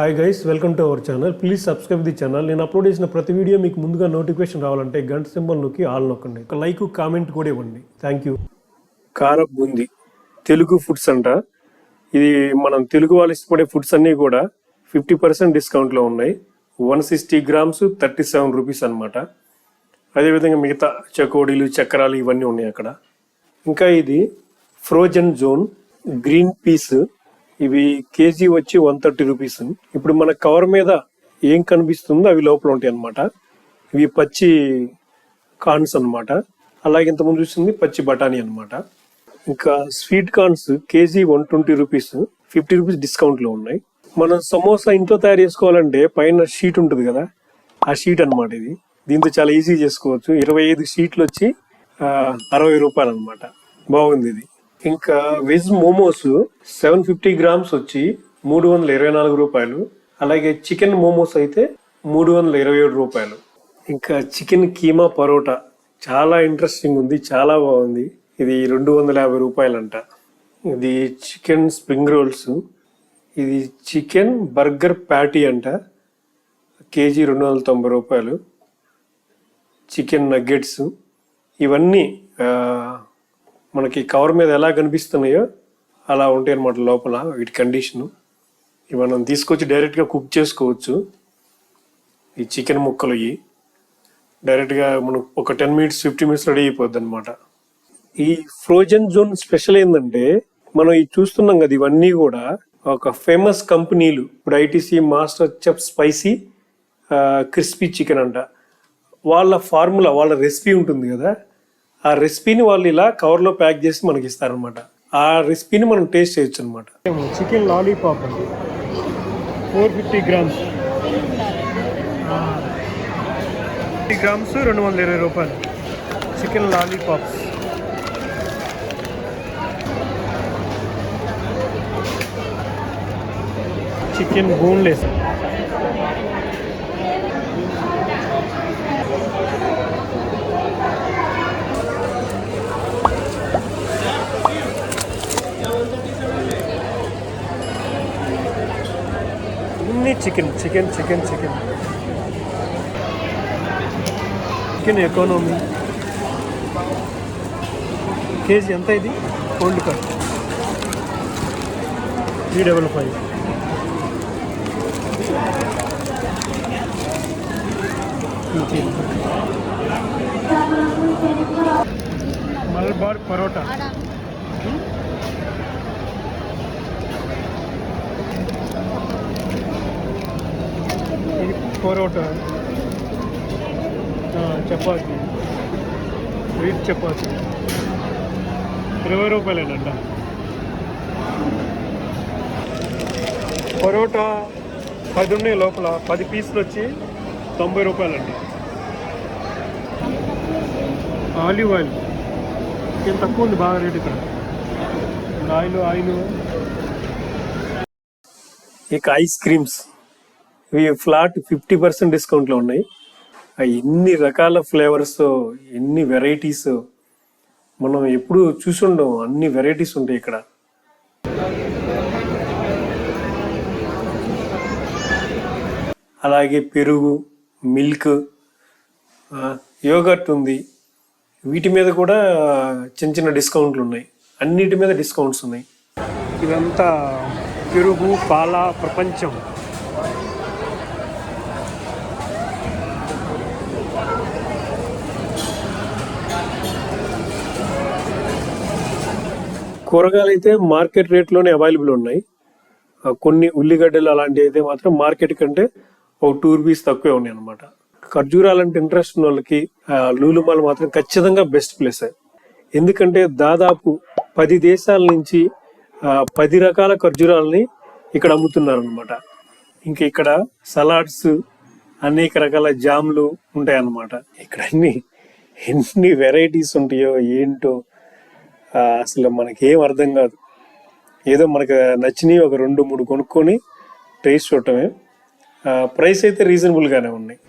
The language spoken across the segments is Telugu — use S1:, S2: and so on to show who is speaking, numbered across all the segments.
S1: Hi guys welcome to our channel please subscribe the channel నేను అప్లోడ్ చేసిన ప్రతి వీడియో మీకు ముందుగా నోటిఫికేషన్ రావాలంటే గంట సింబల్ నొక్కి ఆల్ నొక్కండి. ఒక లైక్ కామెంట్ కూడా ఇవ్వండి. థ్యాంక్ యూ కార బూంది. తెలుగు ఫుడ్స్ అంట. ఇది మనం తెలుగు వాళ్ళు ఇష్టపడే ఫుడ్స్ అన్నీ కూడా ఫిఫ్టీ పర్సెంట్ డిస్కౌంట్లో ఉన్నాయి. One sixty grams thirty seven rupees అనమాట అదేవిధంగా మిగతా చకోడీలు చక్రాలు ఇవన్నీ ఉన్నాయి అక్కడ. ఇంకా ఇది ఫ్రోజన్ జోన్ గ్రీన్ పీస్ ఇవి కేజీ వచ్చి వన్ థర్టీ రూపీస్ ఇప్పుడు మన కవర్ మీద ఏం కనిపిస్తుందో అవి లోపల ఉంటాయి అన్నమాట. ఇవి పచ్చి కార్న్స్ అన్నమాట. అలాగే ఇంతకుముందు చూసింది పచ్చి బఠానీ అన్నమాట. ఇంకా sweet corns K G one twenty rupees fifty rupees డిస్కౌంట్లో ఉన్నాయి. మనం సమోసా ఇంట్లో తయారు చేసుకోవాలంటే పైన షీట్ ఉంటుంది కదా ఆ షీట్ అన్నమాట ఇది. దీంతో చాలా ఈజీ చేసుకోవచ్చు. ఇరవై ఐదు షీట్లు వచ్చి అరవై రూపాయలు అనమాట బాగుంది ఇది. ఇంకా veg momos seven fifty grams వచ్చి మూడు వందల ఇరవై నాలుగు రూపాయలు. అలాగే చికెన్ మోమోస్ అయితే మూడు వందల ఇరవై ఏడు రూపాయలు. ఇంకా చికెన్ కీమా పరోటా చాలా ఇంట్రెస్టింగ్ ఉంది చాలా బాగుంది. ఇది రెండు వందల యాభై రూపాయలంట. ఇది చికెన్ స్ప్రింగ్ రోల్స్. ఇది చికెన్ బర్గర్ ప్యాటీ అంట. కేజీ రెండు వందల తొంభై రూపాయలు. Chicken nuggets. ఇవన్నీ మనకి కవర్ మీద ఎలా కనిపిస్తున్నాయో అలా ఉంటాయి అన్నమాట లోపల వీటి కండిషను ఇవి మనం తీసుకొచ్చి డైరెక్ట్గా కుక్ చేసుకోవచ్చు. ఈ చికెన్ ముక్కలు ఇవి. డైరెక్ట్గా మనం ఒక ten minutes fifty minutes ready అయిపోద్ది అనమాట ఈ ఫ్రోజన్ జోన్ స్పెషల్ ఏంటంటే మనం ఇది చూస్తున్నాం కదా ఇవన్నీ కూడా ఒక ఫేమస్ కంపెనీలు. ఇప్పుడు ITC master chef spicy crispy chicken అంట. వాళ్ళ ఫార్ములా వాళ్ళ రెసిపీ ఉంటుంది కదా. ఆ రెసిపీని వాళ్ళు ఇలా కవర్లో ప్యాక్ చేసి మనకి ఇస్తారనమాట ఆ రెసిపీని మనం టేస్ట్ చేయొచ్చు అనమాట చికెన్ లాలీపాప్ అండి. Four fifty grams. Fifty grams రెండు వందల ఇరవై రూపాయలు. Chicken lollipops. చికెన్ బోన్లెస్ అన్ని chicken chicken chicken chicken chicken economy K G ఎంత ఇది? Cold cut three double five Malabar parotta ఇది అవుట్ చపాతి చపాతీ వీట్ చపాతీ ఇరవై రూపాయలేనంట. పరోటా పది ఉన్నాయి లోపల. పది పీసులు వచ్చి తొంభై రూపాయలండి ఆలివ్ ఆయిల్. ఇంత తక్కువ ఉంది బాగా రేట్ ఇక్కడ. Oil oil. ఇక ఐస్ క్రీమ్స్. ఇవి ఫ్లాట్ ఫిఫ్టీ పర్సెంట్ డిస్కౌంట్లో ఉన్నాయి. ఎన్ని రకాల ఫ్లేవర్స్ ఎన్ని వెరైటీస్ మనం ఎప్పుడు చూసుండం అన్ని వెరైటీస్ ఉంటాయి ఇక్కడ. అలాగే పెరుగు మిల్క్ యోగట్ ఉంది. వీటి మీద కూడా చిన్న చిన్న డిస్కౌంట్లు ఉన్నాయి. అన్నిటి మీద డిస్కౌంట్స్ ఉన్నాయి. ఇదంతా పెరుగు పాల ప్రపంచం. కూరగాయలు అయితే మార్కెట్ రేట్లోనే అవైలబుల్ ఉన్నాయి. కొన్ని ఉల్లిగడ్డలు అలాంటివి అయితే మాత్రం మార్కెట్ కంటే ఒక టూ రూపీస్ తక్కువే ఉన్నాయి అనమాట ఖర్జూరాలు అంటే ఇంట్రెస్ట్ ఉన్న వాళ్ళకి లూలుమాలు మాత్రం ఖచ్చితంగా బెస్ట్ ప్లేస్ ఎందుకంటే దాదాపు పది దేశాల నుంచి పది రకాల ఖర్జూరాలని ఇక్కడ అమ్ముతున్నారు అనమాట ఇంకా ఇక్కడ సలాడ్స్ అనేక రకాల జామ్లు ఉంటాయి అన్నమాట ఇక్కడ అన్ని ఎన్ని వెరైటీస్ ఉంటాయో ఏంటో అసలు మనకి ఏం అర్థం కాదు. ఏదో మనకు నచ్చినవి ఒక రెండు మూడు కొనుక్కొని టేస్ట్ చూడటమే. ప్రైస్ అయితే రీజనబుల్గానే ఉన్నాయి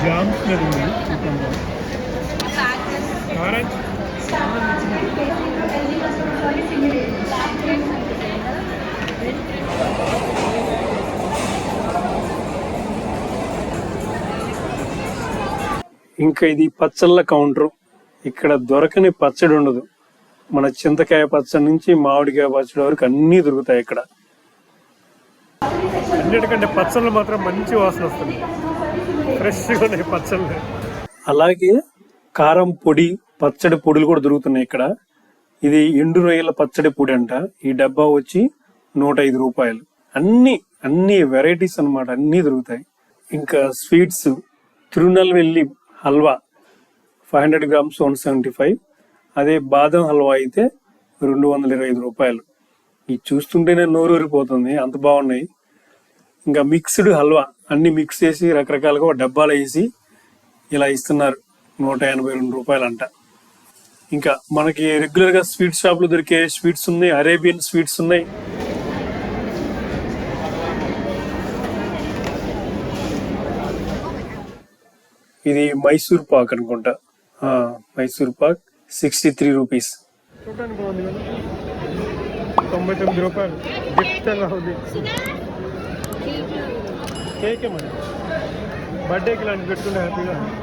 S1: గ్రామ్స్ మీద ఉంది చూద్దాం. ఇంకా ఇది పచ్చళ్ళ కౌంటర్. ఇక్కడ దొరకని పచ్చడి ఉండదు. మన చింతకాయ పచ్చడి నుంచి మామిడికాయ పచ్చడి వరకు అన్నీ దొరుకుతాయి ఇక్కడ. అన్నిటికంటే పచ్చళ్ళు మాత్రం మంచి వాసన వస్తుంది. ఫ్రెష్గా ఉన్నాయి పచ్చళ్ళు. అలాగే కారం పొడి పచ్చడి పొడులు కూడా దొరుకుతున్నాయి ఇక్కడ. ఇది ఎండు రొయ్యల పచ్చడి పొడి అంట. ఈ డబ్బా వచ్చి నూట ఐదు రూపాయలు. అన్ని అన్ని వెరైటీస్ అన్నమాట. అన్నీ దొరుకుతాయి. ఇంకా sweets Tirunelveli halwa five hundred grams one seventy five అదే బాదం హల్వా అయితే రెండు వందల ఇరవై ఐదు రూపాయలు. ఇది చూస్తుంటేనే నోరు ఊరిపోతుంది. అంత బాగున్నాయి. ఇంకా మిక్స్డ్ హల్వా. అన్ని మిక్స్ చేసి రకరకాలుగా డబ్బాలు వేసి ఇలా ఇస్తున్నారు. నూట ఎనభై రెండు రూపాయలు ఇంకా మనకి రెగ్యులర్గా స్వీట్ షాప్లో దొరికే స్వీట్స్ ఉన్నాయి అరేబియన్ స్వీట్స్ ఉన్నాయి. ఇది మైసూర్ పాక్ అనుకుంటా. ఆ, Mysore pak sixty three rupees తొంభై తొమ్మిది రూపాయలు. గిఫ్ట్ ఎలా ఉంది. కేకే మరి. బర్త్డేకి లాంటి పెట్టుకుంటే హ్యాపీగా.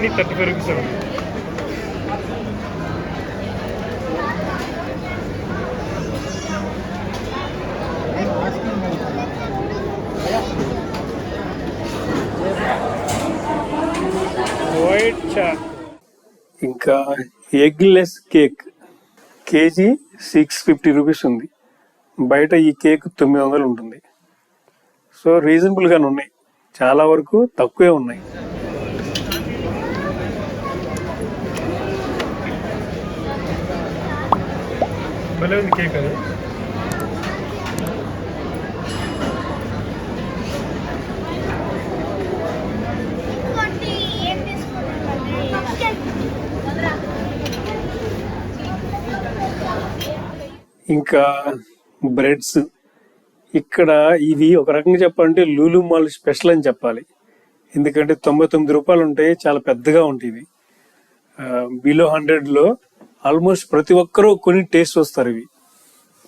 S1: అన్ని thirty five rupees white chat ఇంకా eggless cake. K G six fifty rupees ఉంది. బయట ఈ కేక్ తొమ్మిది వందలు ఉంటుంది. సో రీజనబుల్గానే ఉన్నాయి. చాలా వరకు తక్కువే ఉన్నాయి. భలే ఉంది కేక్ అది. ఇంకా బ్రెడ్స్. ఇక్కడ ఇవి ఒక రకంగా చెప్పాలంటే లూలు మాల్ స్పెషల్ అని చెప్పాలి. ఎందుకంటే తొంభై తొమ్మిది రూపాయలు ఉంటాయి చాలా పెద్దగా ఉంటాయి ఇవి. బిలో హండ్రెడ్లో ఆల్మోస్ట్ ప్రతి ఒక్కరూ కొన్ని టేస్ట్ వస్తారు ఇవి.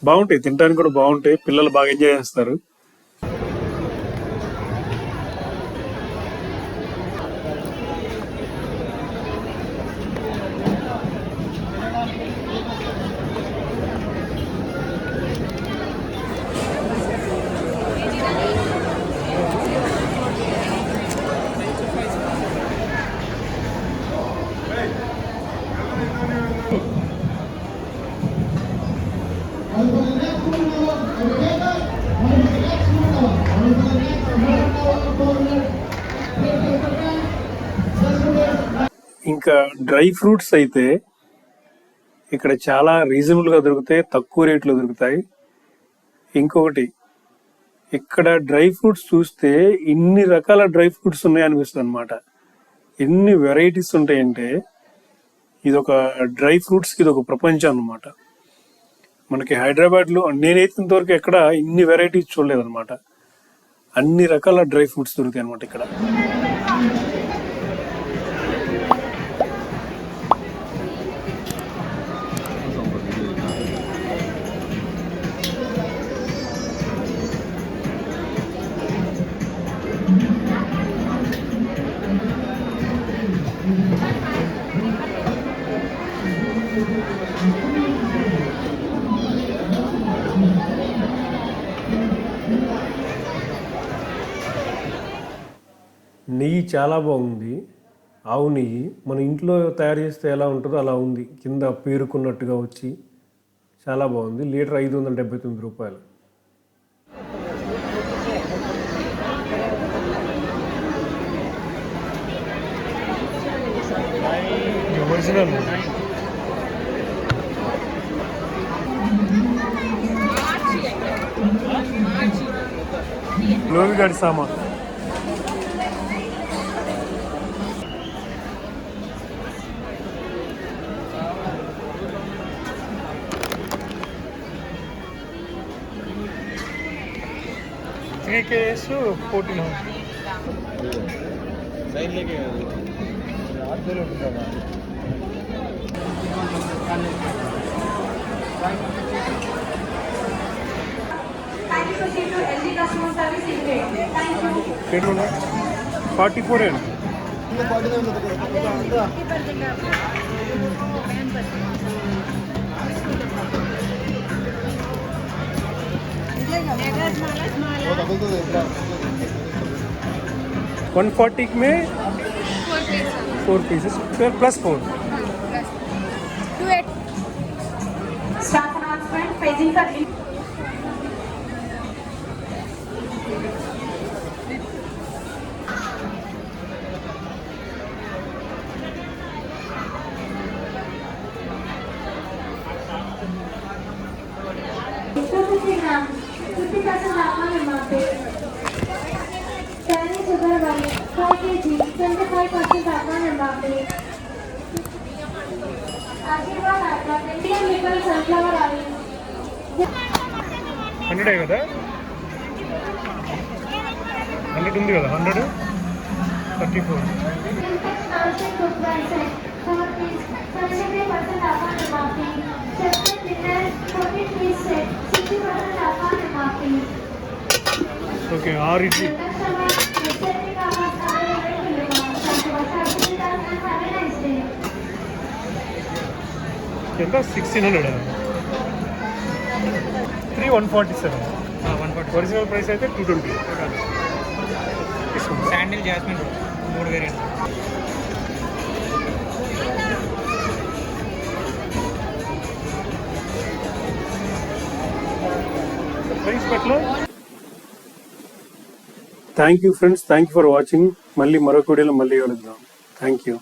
S1: బాగుంటాయి తినడానికి కూడా బాగుంటాయి పిల్లలు బాగా ఎంజాయ్ చేస్తారు. ఇంకా డ్రై ఫ్రూట్స్ అయితే ఇక్కడ చాలా రీజనబుల్గా దొరుకుతాయి తక్కువ రేట్లో దొరుకుతాయి. ఇంకొకటి ఇక్కడ డ్రై ఫ్రూట్స్ చూస్తే ఇన్ని రకాల డ్రై ఫ్రూట్స్ ఉన్నాయి అనిపిస్తుంది అనమాట ఎన్ని వెరైటీస్ ఉంటాయంటే ఇది ఒక డ్రై ఫ్రూట్స్ ఇది ఒక ప్రపంచం అన్నమాట. మనకి హైదరాబాద్లో నేనైతే ఇంతవరకు ఎక్కడ ఇన్ని వెరైటీస్ చూడలేదు అనమాట అన్ని రకాల డ్రై ఫ్రూట్స్ దొరుకుతాయి అనమాట ఇక్కడ. నెయ్యి చాలా బాగుంది. ఆవు నెయ్యి మన ఇంట్లో తయారు చేస్తే ఎలా ఉంటుందో అలా ఉంది. కింద పేరుకున్నట్టుగా వచ్చి చాలా బాగుంది. లీటర్ ఐదు వందల డెబ్బై తొమ్మిది రూపాయలు. ఒరిజినల్. లోవి గాడి KS fourteen
S2: Thank you proceed to LG customer service email. Thank you.
S1: Forty four one forty में four pieces twelve plus four
S2: staff announcement paging
S3: का 25% offer amount Aashirvaad atta Indian లిబర్ sunflower oil
S1: హండ్రెడే కదా హండ్రెడ్ ఉంది కదా
S3: hundred thirty four nonstick cook one
S1: ఎంత sixteen hundred three one forty seven
S4: one forty
S1: original price అయితే టూ ట్వంటీ
S4: శాండిల్ జాస్మిన్ మూడు
S1: ప్రైస్ పట్ల thank you friends thank you for watching మళ్ళీ మరొక వీడియోలో మళ్ళీ కలుద్దాం. Thank you